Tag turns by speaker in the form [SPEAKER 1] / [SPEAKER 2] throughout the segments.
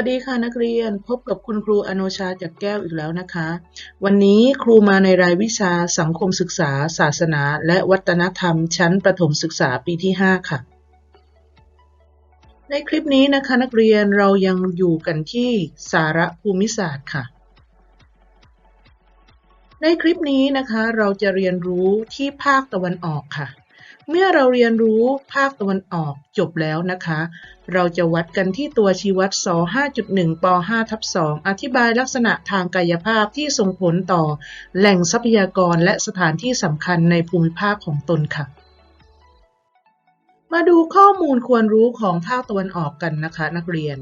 [SPEAKER 1] วัสดีค่ะนักเรียนพบกับคุณครูอโนชาจากแก้วอีกแล้วนะคะ วันนี้ครูมาในรายวิชาสังคมศึกษา ศาสนา และวัฒนธรรม ชั้นประถมศึกษาปีที่ 5 ค่ะ ในคลิปนี้นะคะนักเรียนเรายังอยู่กันที่สาระภูมิศาสตร์ค่ะ ในคลิปนี้นะคะเราจะเรียนรู้ที่ภาคตะวันออกค่ะ เมื่อเราเรียนรู้ภาคตะวันออกจบแล้วนะคะ เราจะวัดกันที่ตัวชี้วัดส5.1ป5ทับ2อธิบายลักษณะทางกายภาพที่ส่งผลต่อแหล่งทรัพยากรและสถานที่สำคัญในภูมิภาคของตนค่ะ มาดูข้อมูลควรรู้ของภาคตะวันออกกันนะคะ นักเรียน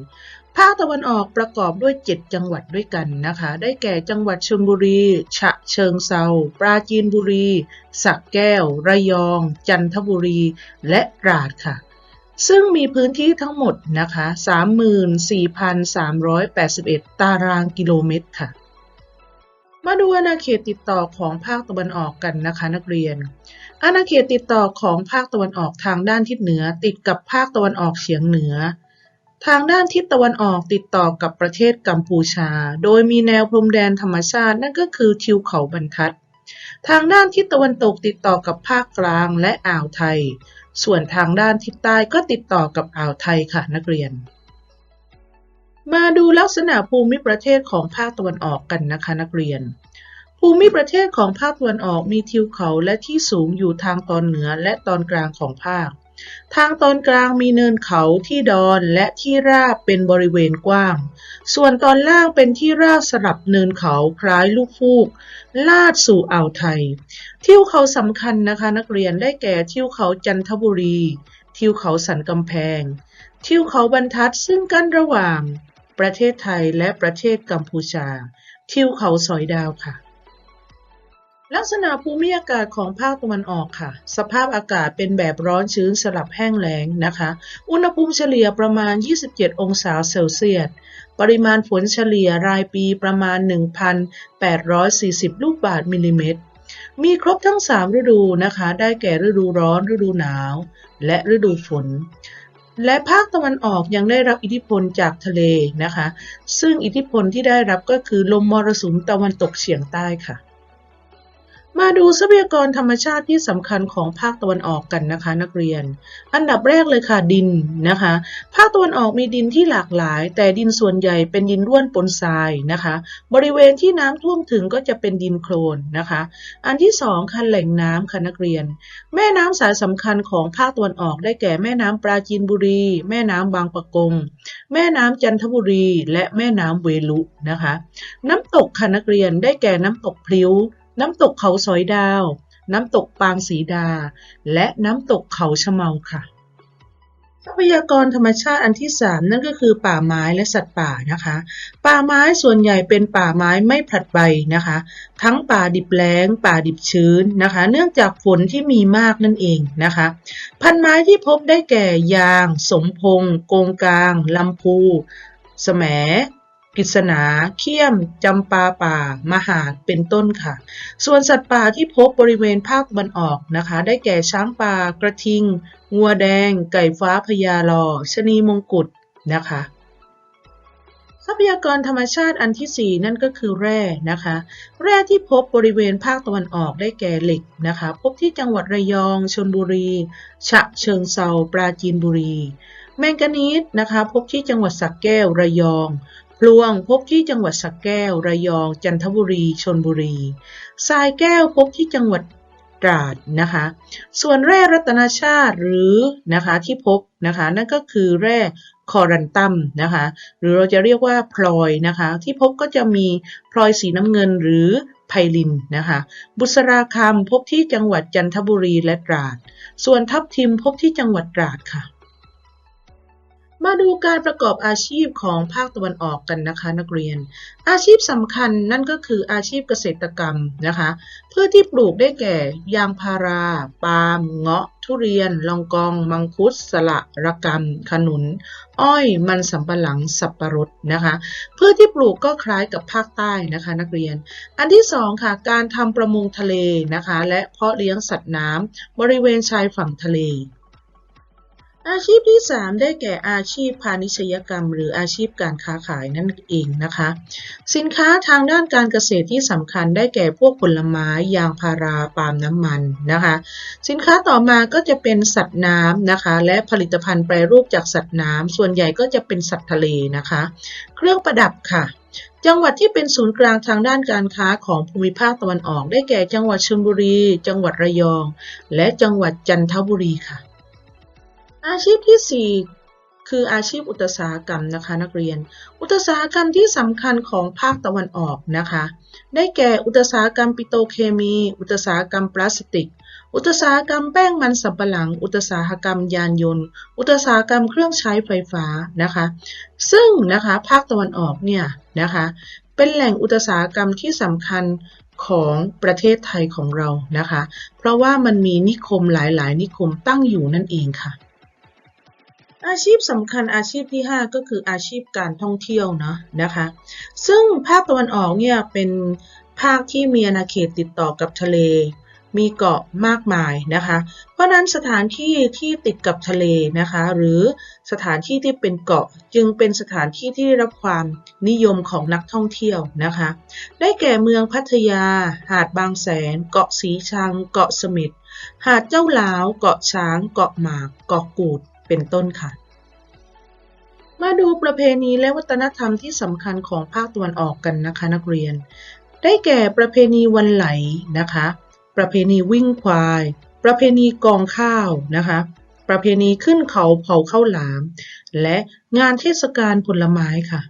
[SPEAKER 1] ภาคตะวันออกประกอบด้วย 7 จังหวัดด้วยกันนะคะ ได้แก่จังหวัดชลบุรี ฉะเชิงเซาปราจีนบุรีสระแก้ว ระยอง จันทบุรี และตราดค่ะ ซึ่งมีพื้นที่ทั้งหมดนะคะ 34,381 ตารางกิโลเมตรค่ะ มาดูอาณาเขตติดต่อของภาคตะวันออกกันนะคะนักเรียน อาณาเขตติดต่อของภาคตะวันออกทางด้านทิศเหนือ ติดกับภาคตะวันออกเฉียงเหนือ ทางด้านทิศตะวันออกติดต่อกับประเทศกัมพูชา โดยมีแนวพรมแดนธรรมชาตินั่นก็คือทิวเขาบรรทัด ทางด้านทิศตะวันตกติดต่อกับภาคกลางและอ่าวไทย ส่วนทางด้านทิศใต้ก็ติดต่อกับอ่าวไทยค่ะนักเรียน มาดูลักษณะภูมิประเทศของภาคตะวันออกกันนะคะนักเรียน ภูมิประเทศของภาคตะวันออกมีทิวเขาและที่สูงอยู่ทางตอนเหนือและตอนกลางของภาค ทางตอนกลางมีเนินเขาที่ดอนและที่ราบเป็นบริเวณกว้าง ส่วนตอนล่างเป็นที่ราบสลับเนินเขาคล้ายลูกฟูก ลาดสู่อ่าวไทย ทิวเขาสำคัญนะคะนักเรียนได้แก่ทิวเขาจันทบุรี ทิวเขาสันกำแพง ทิวเขาบรรทัดซึ่งกั้นระหว่าง ประเทศไทยและประเทศกัมพูชา ทิวเขาสอยดาวค่ะ ลักษณะภูมิอากาศของภาคตะวันออกค่ะ สภาพอากาศเป็นแบบร้อนชื้นสลับแห้งแล้งนะคะ อุณหภูมิเฉลี่ยประมาณ 27 องศาเซลเซียส ปริมาณฝนเฉลี่ยรายปีประมาณ 1,840 ลูกบาศก์มิลลิเมตรมีครบทั้ง 3 ฤดูนะคะ ได้แก่ฤดูร้อน ฤดูหนาว และฤดูฝน และภาคตะวันออกยังได้รับอิทธิพลจากทะเลนะคะ ซึ่งอิทธิพลที่ได้รับก็คือลมมรสุมตะวันตกเฉียงใต้ค่ะ มาดูทรัพยากรธรรมชาติที่สำคัญของภาคตะวันออกกันนะคะ นักเรียน อันดับแรกเลยค่ะดินนะคะ ภาคตะวันออกมีดินที่หลากหลาย แต่ดินส่วนใหญ่เป็นดินร่วนปนทรายนะคะ บริเวณที่น้ำท่วมถึงก็จะเป็นดินโคลนนะคะ อันที่สองค่ะแหล่งน้ำค่ะนักเรียน แม่น้ำสายสำคัญของภาคตะวันออกได้แก่แม่น้ำปราจีนบุรี แม่น้ำบางปะกง แม่น้ำจันทบุรี และแม่น้ำเวลุนะคะ น้ำตกค่ะนักเรียนได้แก่น้ำตกพลิ้ว น้ำตกเขาสอยดาว น้ำตกปางสีดา และน้ำตกเขาชะเมาค่ะ ทรัพยากรธรรมชาติอันที่ 3 นั่นก็คือป่าไม้และสัตว์ป่านะคะ ป่าไม้ส่วนใหญ่เป็นป่าไม้ไม่ผลัดใบนะคะ ทั้งป่าดิบแล้ง ป่าดิบชื้นนะคะ เนื่องจากฝนที่มีมากนั่นเองนะคะ พันไม้ที่พบได้แก่ยาง สมพง โกงกลางลำพูแสม กฤษณาเขี้ยม จำปาป่า มหาด เป็นต้นค่ะ ส่วนสัตว์ป่าที่พบบริเวณภาคตะวันออกนะคะ ได้แก่ช้างป่ากระทิง งัวแดง ไก่ฟ้าพญาลอชนีมงกุฎนะคะทรัพยากรธรรมชาติอันที่ 4 นั่นก็คือแร่นะคะ แร่ที่พบบริเวณภาคตะวันออกได้แก่เหล็กนะคะ พบที่จังหวัดระยองชลบุรี ฉะเชิงเซาปราจีนบุรี แมงกานีสนะคะ พบที่จังหวัดสักแก้วระยอง พลวงพบที่จังหวัดสักแก้ว ระยอง จันทบุรีชลบุรี ทรายแก้วพบที่จังหวัดตราดนะคะ ส่วนแร่รัตนชาติหรือนะคะที่พบนะคะนั่นก็คือแร่คอรันตัมนะคะ หรือเราจะเรียกว่าพลอยนะคะ ที่พบก็จะมีพลอยสีน้ำเงินหรือไพลินนะคะ บุษราคำพบที่จังหวัดจันทบุรีและตราด ส่วนทับทิมพบที่จังหวัดตราดค่ะ มาดูการประกอบอาชีพของภาคตะวันออกกันนะคะนักเรียน อาชีพสำคัญนั่นก็คืออาชีพเกษตรกรรมนะคะพืชที่ปลูกได้แก่ ยางพารา ปาล์ม เงาะ ทุเรียน ลองกอง มังคุด สละระกำขนุน อ้อย มันสำปะหลัง สับปะรดนะคะพืชที่ปลูกก็คล้ายกับภาคใต้นะคะนักเรียน อันที่สองค่ะ การทำประมงทะเลนะคะ และเพาะเลี้ยงสัตว์น้ำบริเวณชายฝั่งทะเล อาชีพที่ 3 ได้แก่อาชีพพาณิชยกรรม หรืออาชีพการค้าขายนั่นเองนะคะ สินค้าทางด้านการเกษตรที่สำคัญได้แก่พวกผลไม้ยางพาราปาล์มน้ำมันนะคะ สินค้าต่อมาก็จะเป็นสัตว์น้ำนะคะ และผลิตภัณฑ์แปรรูปจากสัตว์น้ำส่วนใหญ่ก็จะเป็นสัตว์ทะเลนะคะ เครื่องประดับค่ะจังหวัดที่เป็นศูนย์กลางทางด้านการค้าของภูมิภาคตะวันออก ได้แก่จังหวัดชลบุรี จังหวัดระยอง และจังหวัดจันทบุรีค่ะ อาชีพที่ 4 คืออาชีพอุตสาหกรรมนะคะนักเรียน อุตสาหกรรมที่สำคัญของภาคตะวันออกนะคะ ได้แก่อุตสาหกรรมปิโตรเคมี อุตสาหกรรมพลาสติก อุตสาหกรรมแป้งมันสำปะหลัง อุตสาหกรรมยานยนต์ อุตสาหกรรมเครื่องใช้ไฟฟ้านะคะ ซึ่งนะคะภาคตะวันออกเนี่ยนะคะเป็นแหล่งอุตสาหกรรมที่สำคัญของประเทศไทยของเรานะคะ เพราะว่ามันมีนิคมหลาย ๆ นิคมตั้งอยู่นั่นเองค่ะ อาชีพสำคัญอาชีพที่ 5 ก็คืออาชีพการท่องเที่ยวเนาะนะคะ ซึ่งภาคตะวันออกเนี่ยเป็นภาคที่มีอาณาเขตติดต่อกับทะเล มีเกาะมากมายนะคะ เพราะฉะนั้นสถานที่ที่ติดกับทะเลนะคะ หรือสถานที่ที่เป็นเกาะจึงเป็นสถานที่ที่ได้รับความนิยมของนักท่องเที่ยวนะคะ ได้แก่เมืองพัทยา หาดบางแสน เกาะสีชัง เกาะเสม็ดหาดเจ้าหลาว เกาะช้าง เกาะหมาก เกาะกูด เป็นต้นค่ะ มาดูประเพณีและวัฒนธรรมที่สำคัญของภาคตะวันออกกันนะคะนักเรียน ได้แก่ประเพณีวันไหลนะคะ ประเพณีวิ่งควาย ประเพณีกองข้าวนะคะ ประเพณีขึ้นเขาเผาข้าวหลาม และงานเทศกาลผลไม้ค่ะ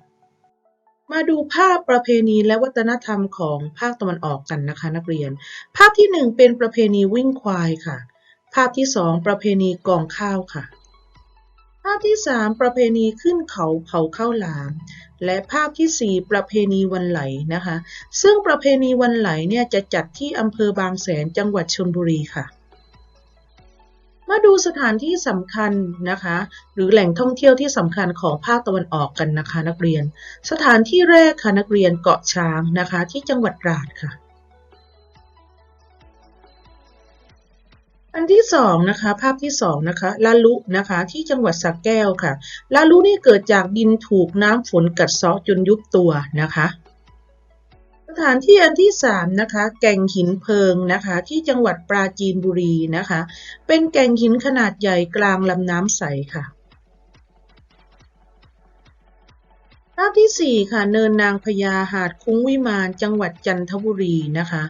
[SPEAKER 1] มาดูภาพประเพณีและวัฒนธรรมของภาคตะวันออกกันนะคะนักเรียน ภาพที่หนึ่งเป็นประเพณีวิ่งควายค่ะ ภาพที่สองประเพณีกองข้าวค่ะ ภาพที่ 3 ประเพณีขึ้นเขาเผาข้าวหลาม และภาพที่ 4 ประเพณีวันไหลนะคะ ซึ่งประเพณีวันไหลเนี่ยจะจัดที่อำเภอบางแสนจังหวัดชลบุรีค่ะ มาดูสถานที่สำคัญนะคะ หรือแหล่งท่องเที่ยวที่สำคัญของภาคตะวันออกกันนะคะนักเรียน สถานที่แรกค่ะนักเรียนเกาะช้างนะคะ ที่จังหวัดตราดค่ะ อันที่สองนะคะภาพที่สองนะคะลาลุนะคะที่จังหวัดสักแก้วค่ะลาลุนี่เกิดจากดินถูกน้ำฝนกัดเซาะจนยุบตัวนะคะสถานที่อันที่สามนะคะแก่งหินเพิงนะคะที่จังหวัดปราจีนบุรีนะคะ เป็นแก่งหินขนาดใหญ่กลางลำน้ำใสค่ะ ภาพที่ 4 ค่ะ เนินนางพญาหาดคุ้งวิมานจังหวัดจันทบุรีนะคะ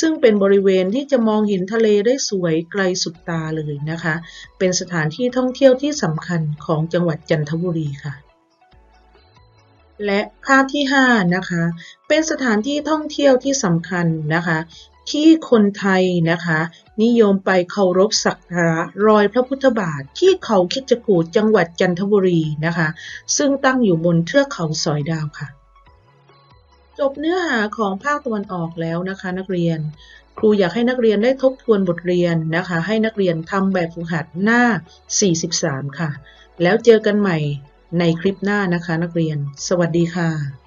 [SPEAKER 1] ซึ่งเป็นบริเวณที่จะมองเห็นทะเลได้สวยไกลสุดตาเลยนะคะ เป็นสถานที่ท่องเที่ยวที่สำคัญของจังหวัดจันทบุรีค่ะ และภาพที่ 5 นะคะ เป็นสถานที่ท่องเที่ยวที่สำคัญนะคะ ที่คนไทยนะคะ นิยมไปเคารพสักการะรอยพระพุทธบาทที่เขาคิดจกูฏจังหวัดจันทบุรีนะคะ ซึ่งตั้งอยู่บนเทือกเขาสอยดาวค่ะ จบเนื้อหาของภาคตะวันออกแล้วนะคะ นักเรียน ครูอยากให้นักเรียนได้ทบทวนบทเรียนนะคะ ให้นักเรียนทำแบบฝึกหัดหน้า 43 ค่ะ แล้วเจอกันใหม่ในคลิปหน้านะคะ นักเรียน สวัสดีค่ะ